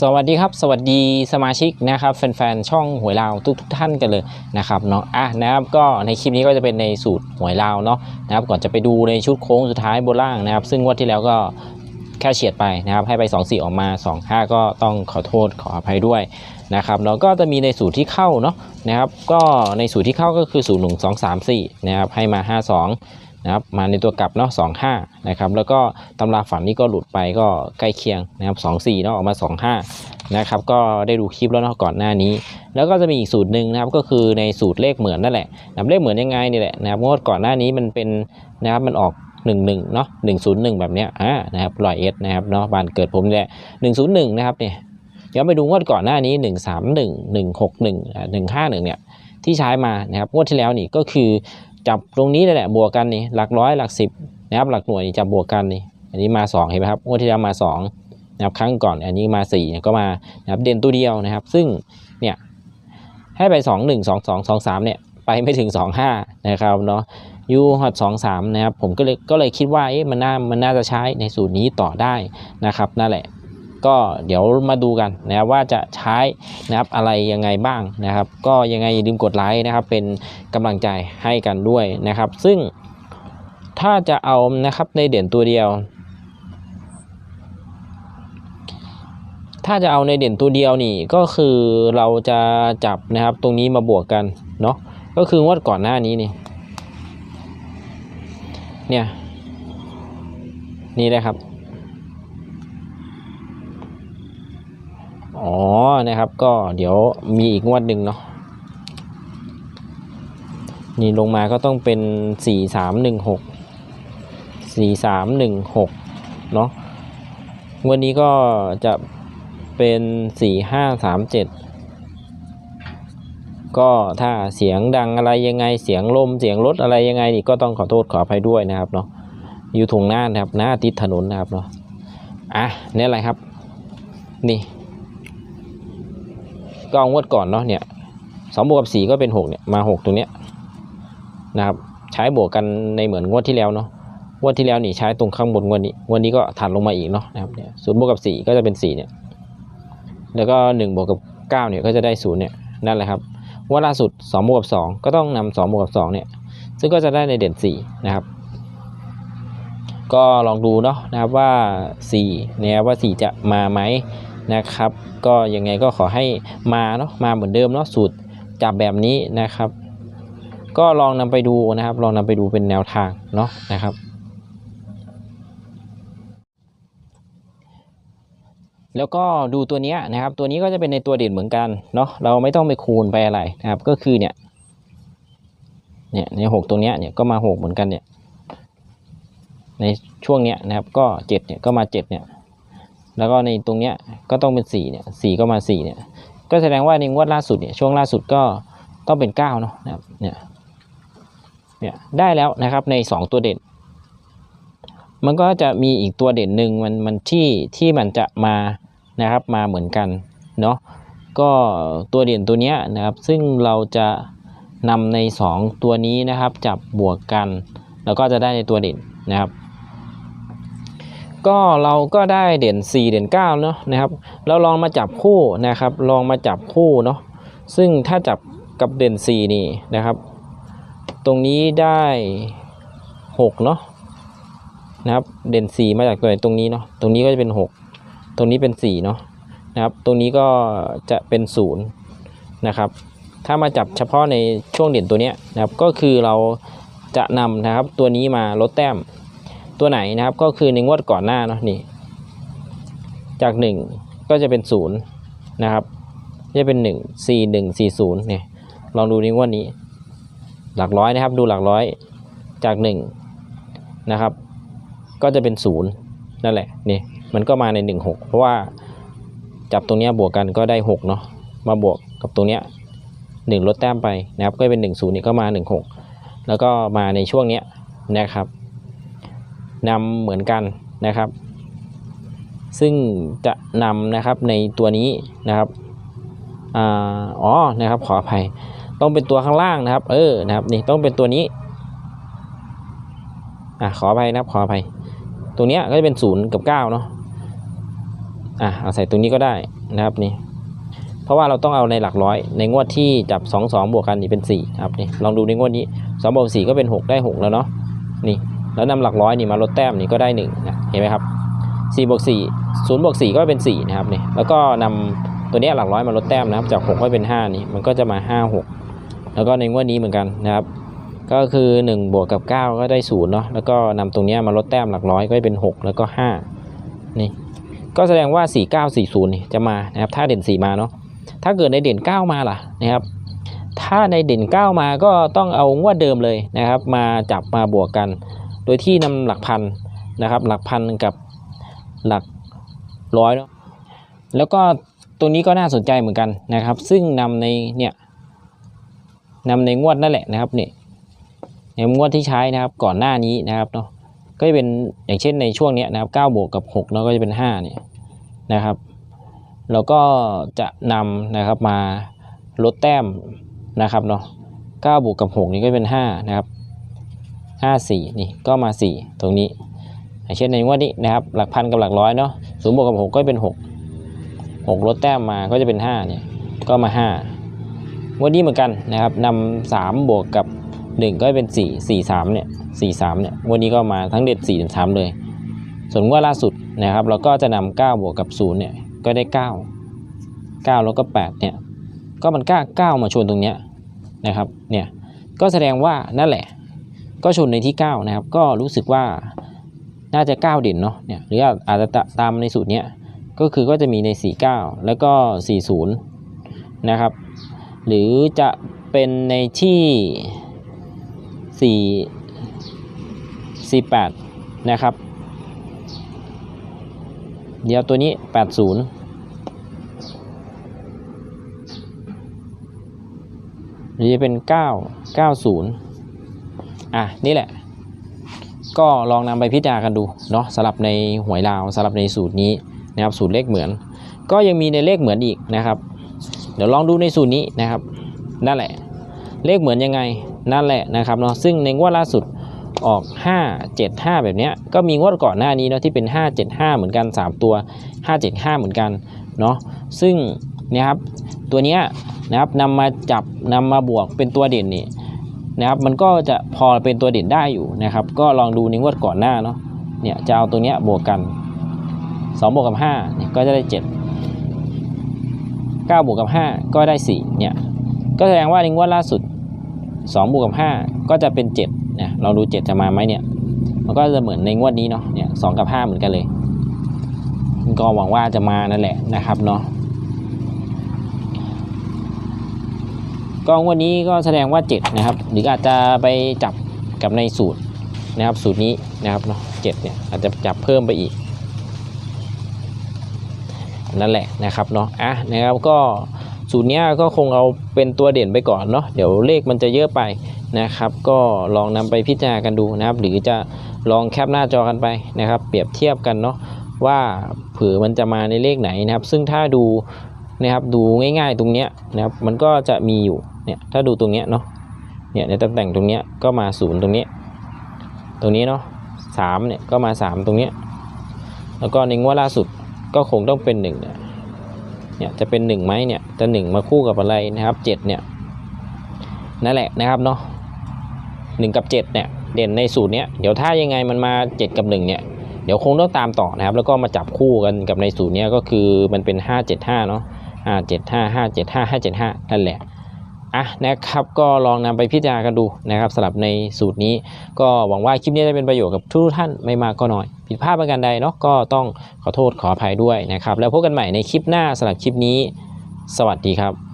สวัสดีครับ สวัสดีสมาชิกนะครับแฟนๆช่องหวยลาวทุกทุกๆท่านกันเลยนะครับเนาะอะนะครับก็ในคลิปนี้ก็จะเป็นในสูตรหวยลาวเนาะนะครับก่อนจะไปดูในชุดโค้งสุดท้ายบนล่างนะครับ ซึ่งงวดที่แล้วก็แค่เฉียดไปนะครับให้ไป 2 4 ออกมา 2 5 ก็ต้องขอโทษขออภัยด้วย นะครับแล้วก็จะมีในสูตรที่เข้าเนาะนะครับ ก็ในสูตรที่เข้าก็คือสูตรหนึ่งสองสามสี่นะครับให้มา5 2นะครับมาในตัวกลับเนาะสองห้านะครับแล้วก็ตำราฝันนี่ก็หลุดไปก็ใกล้เคียงนะครับสองสี่เนาะออกมาสองห้านะครับก็ได้ดูคลิปแล้วเนาะก่อนหน้านี้ แล้วก็จะมีอีกสูตรหนึ่งนะครับก็คือในสูตรเลขเหมือนนั่นแหละนับเลขเหมือนยังไงนี่แหละนะครับงวดก่อนหน้านี้มันเป็นนะครับมันออก1 1เนาะ101แบบเนี้ยอ่านะครับรอยเอสนะครับเนาะบานเกิดผมนี่แหละ101นะครับเนี่ย ย้อนไปดูงวดก่อนหน้านี้ 131 161อ่า151เนี่ยที่ใช้มานะครับงวดที่แล้วนี่ก็คือจับตรงนี้แหละบวกกันนี่หลักร้อยหลักสิบนะครับหลักหน่วยจับบวกกันนี่อันนี้มา 2 เห็นไหมครับงวดที่แล้วมา2นะครับครั้งก่อนอันนี้มาสี่ก็มานะครับเด่นตัวเดียวนะครับ ซึ่งเนี่ยให้ไป 2 1 2 2 2 3เนี่ยไปไม่ถึง 2 5 นะครับเนาะยูฮอต2 3นะครับผมก็เลยก็เลยคิดว่าเอ๊ะมันน่ามันน่าจะใช้ในสูตรนี้ต่อได้นะครับนั่นแหละ ก็เดี๋ยวมาดูกันนะครับว่าจะใช้นะครับอะไรยังไงบ้างนะครับ ก็ยังไงอย่าลืมกดไลค์นะครับ เป็นกำลังใจให้กันด้วยนะครับ ซึ่งถ้าจะเอานะครับในเด่นตัวเดียว ถ้าจะเอาในเด่นตัวเดียวนี่ก็คือเราจะจับนะครับตรงนี้มาบวกกันเนาะก็คืองวดก่อนหน้านี้นี่เนี่ยนี่นะครับ อ๋อนะครับ ก็เดี๋ยวมีอีกงวดหนึ่งเนาะนี่ลงมาก็ต้องเป็นสี่สามหนึ่งหกสี่สามหนึ่งหกเนาะงวันนี้ก็จะเป็นสี่ห้าสามเจ็ดก็ถ้าเสียงดังอะไรยังไงเสียงลมเสียงรถอะไรยังไงนี่ก็ต้องขอโทษขออภัยด้วยนะครับเนาะอยู่ตรงหน้านะครับหน้าติดถนนนะครับเนาะอะนี่อะไรครับ นี่ ก็เอางวดก่อนเนาะเนี่ยสองบวกกับสี่ก็เป็นหกเนี่ยมาหกตรงเนี้ยนะครับใช้บวกกันในเหมือนงวดที่แล้วเนาะงวดที่แล้วนี่ใช้ตรงข้างบนงวดนี้งวดนี้ก็ถัดลงมาอีกเนาะนะครับเนี่ยศูนย์บวกกับสี่ก็จะเป็นสี่เนี่ยแล้วก็หนึ่งบวกกับเก้าเนี่ยก็จะได้ศูนย์เนี่ยนั่นแหละครับงวดล่าสุดสองบวกกับสองก็ต้องนำสองบวกกับสองเนี่ยซึ่งก็จะได้ในเด่นสี่นะครับ ก็ลองดูเนาะนะครับว่าสี่เนี่ยว่าสี่จะมาไหมนะครับ ก็ยังไงก็ขอให้มาเนาะมาเหมือนเดิมเนาะสูตรจับแบบนี้นะครับ ก็ลองนำไปดูนะครับ ลองนำไปดูเป็นแนวทางเนาะนะครับแล้วก็ดูตัวเนี้ยนะครับ ตัวนี้ก็จะเป็นในตัวเด่นเหมือนกันเนาะเราไม่ต้องไปคูณไปอะไรนะครับ ก็คือเนี่ยเนี่ยในหกตรงเนี้ยเนี่ยก็มาหกเหมือนกันเนี่ย ในช่วงเนี้ยนะครับก็เจ็ดเนี่ยก็มาเจ็ดเนี่ยแล้วก็ในตรงเนี้ยก็ต้องเป็น4เนี่ย4ก็มา4เนี่ยก็แสดงว่าในงวดล่าสุดเนี่ยช่วงล่าสุดก็ต้องเป็น9เนาะนะครับเนี่ยเนี่ยได้แล้วนะครับใน2ตัวเด่น มันก็จะมีอีกตัวเด่นหนึ่งมันมันที่ที่มันจะมานะครับมาเหมือนกันเนาะก็ตัวเด่นตัวเนี้ยนะครับซึ่งเราจะนำใน 2 ตัวนี้นะครับจับบวกกัน แล้วก็จะได้ในตัวเด่นนะครับ ก็เราก็ได้เด่น 4 เด่น9เนาะนะครับเราลองมาจับคู่นะครับ ลองมาจับคู่เนาะซึ่งถ้าจับกับเด่น 4 นี่นะครับ ตรงนี้ได้6เนาะนะครับเด่น 4 มาจากตัวไหนตรงนี้เนาะตรงนี้ก็จะเป็น 6 ตรงนี้เป็น4เนาะนะครับตรงนี้ก็จะเป็น0นะครับถ้ามาจับเฉพาะในช่วงเด่นตัวเนี้ยนะครับก็คือเราจะนำนะครับตัวนี้มาลดแต้ม ตัวไหนนะครับ ก็คือในงวดก่อนหน้าเนาะนี่ จาก 1 ก็จะเป็น 0 นะครับ จะเป็น 1 4 1 4 0เนี่ยลองดูในงวดนี้ หลักร้อยนะครับ ดูหลักร้อยจาก 1 นะครับ ก็จะเป็น 0 นั่นแหละนี่มันก็มาใน 1 6 เพราะว่าจับตรงเนี้ยบวกกันก็ได้6เนาะมาบวกกับตรงเนี้ย1ลดแต้มไปนะครับ ก็เป็น 1 0นี่ก็มา 1 6 แล้วก็มาในช่วงเนี้ยนะครับ นำเหมือนกันนะครับ ซึ่งจะนำนะครับในตัวนี้นะครับอ๋อนะครับขออภัย ต้องเป็นตัวข้างล่างนะครับ เออนะครับนี่ต้องเป็นตัวนี้อะขออภัยนะครับขออภัย ตรงเนี้ยก็จะเป็นศูนย์กับเก้าเนาะอะเอาใส่ตรงนี้ก็ได้นะครับนี่เพราะว่าเราต้องเอาในหลักร้อย ในงวดที่จับ 2 2 บวกกันนี่เป็น4ครับนี่ลองดูในงวดนี้2บวก4ก็เป็น 6 ได้ 6 แล้วเนาะนี่ แล้วนำหลักร้อยนี่มาลดแต้มนี่ก็ได้1นะเห็นไหมครับ4บวก4 0บวก4ก็เป็น4นะครับนี่แล้วก็นำตัวนี้หลักร้อยมาลดแต้มนะครับจาก6ก็เป็น 5 นี่มันก็จะมา 5 6 แล้วก็ในงวดนี้เหมือนกันนะครับ ก็คือ 1 บวกกับ 9 ก็ได้0เนาะแล้วก็นำตรงนี้มาลดแต้มหลักร้อยก็เป็น 6 แล้วก็ 5 นี่ ก็แสดงว่า 4940นี่จะมานะครับถ้าเด่น 4 มาเนาะถ้าเกิดในเด่น 9 มาล่ะนะครับถ้าในเด่น 9 มาก็ต้องเอางวดเดิมเลยนะครับ มาจับมาบวกกัน โดยที่นำหลักพันนะครับ หลักพันกับหลักร้อยแล้วก็ตัวนี้ก็น่าสนใจเหมือนกันนะครับ ซึ่งนำในเนี่ยนำในงวดนั่นแหละนะครับเนี่ยในงวดที่ใช้นะครับก่อนหน้านี้นะครับเนาะก็จะเป็นอย่างเช่นในช่วงเนี้ยนะครับ9บวกกับ6เนาะก็จะเป็น5เนี่ยนะครับเราก็จะนำนะครับมาลดแต้มนะครับเนาะ9บวกกับ6นี่ก็เป็น5นะครับ 5 4 นี่ก็มา 4 ตรงนี้อเช่นในงวดนี้นะครับหลักพันกับหลักร้อยเนาะศูนย์บวกกับ 6 ก็เป็น 6 6 ลดแต้มมาก็จะเป็น5เนี่ยก็มา 5 งวดนี้เหมือนกันนะครับนำ3บวกกับ 1 ก็เป็น 4 4 3เนี่ย4 3เนี่ยงวดนี้ก็มาทั้งเด็ด4ถึง3เลย ส่วนงวดล่าสุดนะครับเราก็จะนำ9บวกกับ0เนี่ยก็ได้ 9 9 แล้วก็8เนี่ยก็มันกล้า9มาชนตรงเนี้ยนะครับเนี่ยก็แสดงว่านั่นแหละ ก็ชนในที่ 9 นะครับ ก็รู้สึกว่าน่าจะ 9 เด่นเนาะเนี่ยหรืออาจจะตามในสูตรเนี้ยก็คือก็จะมีใน 49 แล้วก็ 40 นะครับ หรือจะเป็นในที่ 4 48 นะครับ เดี๋ยวตัวนี้ 80หรือจะเป็น 9 90 อะนี่แหละ ก็ลองนำไปพิจารณากันดูเนาะสำหรับในหวยลาวสำหรับในสูตรนี้นะครับสูตรเลขเหมือน ก็ยังมีในเลขเหมือนอีกนะครับ เดี๋ยวลองดูในสูตรนี้นะครับ นั่นแหละ เลขเหมือนยังไงนั่นแหละนะครับเนาะซึ่งในงวดล่าสุดออก 5 7 5 แบบเนี้ยก็มีงวดก่อนหน้านี้เนาะที่เป็น 5 7 5 เหมือนกัน 3 ตัว 5 7 5 เหมือนกันเนาะซึ่งนี่ยครับตัวเนี้ยนะครับนำมาจับนำมาบวกเป็นตัวเด่นนี่ นะครับมันก็จะพอเป็นตัวเด่นได้อยู่นะครับ ก็ลองดูในงวดก่อนหน้าเนาะเนี่ยจะเอาตัวเนี้ยบวกกัน2บวกกับ5เนี่ยก็จะได้ 7 9บวกกับ 5 ก็ได้ 4 เนี่ย ก็แสดงว่าในงวดล่าสุด 2บวกกับ 5 ก็จะเป็น7นะเราดู 7 จะมาไหมเนี่ย มันก็จะเหมือนในงวดนี้เนาะเนี่ย2กับ 5 เหมือนกันเลย ก็หวังว่าจะมานั่นแหละนะครับเนาะ ก็งวดนี้ก็แสดงว่า 7 นะครับ หรืออาจจะไปจับกับในสูตรนะครับ สูตรนี้นะครับเนาะ7เนี่ยอาจจะจับเพิ่มไปอีก นั่นแหละนะครับเนาะอะนะครับก็สูตรเนี้ยก็คงเอาเป็นตัวเด่นไปก่อนเนาะเดี๋ยวเลขมันจะเยอะไปนะครับ ก็ลองนำไปพิจารณากันดูนะครับ หรือจะลองแคปหน้าจอกันไปนะครับ เปรียบเทียบกันเนาะว่าเผื่อมันจะมาในเลขไหนนะครับ ซึ่งถ้าดูนะครับดูง่ายๆตรงเนี้ยนะครับมันก็จะมีอยู่ เนี่ยถ้าดูตรงเนี้ยเนาะเนี่ยในตำแหน่งตรงเนี้ยก็มาศูนย์ตรงนี้ ตรงนี้เนาะสามเนี่ยก็มาสามตรงเนี้ยแล้วก็ในงวดล่าสุดก็คงต้องเป็นหนึ่งเนี่ยเนี่ยจะเป็นหนึ่งไหมเนี่ยจะหนึ่งมาคู่กับอะไรนะครับเจ็ดเนี่ยนั่นแหละนะครับเนาะหนึ่งกับเจ็ดเนี่ยเด่นในสูตรเนี้ยเดี๋ยวถ้ายังไงมันมาเจ็ดกับหนึ่งเนี่ยเดี๋ยวคงต้องตามต่อนะครับ แล้วก็มาจับคู่กันกับในสูตรเนี้ยก็คือมันเป็นห้าเจ็ดห้าเนาะห้าเจ็ดห้าห้าเจ็ดห้าห้าเจ็ดห้านั่นแหละ อะนะครับก็ลองนำไปพิจารณากันดูนะครับสำหรับในสูตรนี้ ก็หวังว่าคลิปนี้จะเป็นประโยชน์กับทุกท่านไม่มากก็น้อย ผิดพลาดประการใดเนาะก็ต้องขอโทษขออภัยด้วยนะครับ แล้วพบกันใหม่ในคลิปหน้าสำหรับคลิปนี้ สวัสดีครับ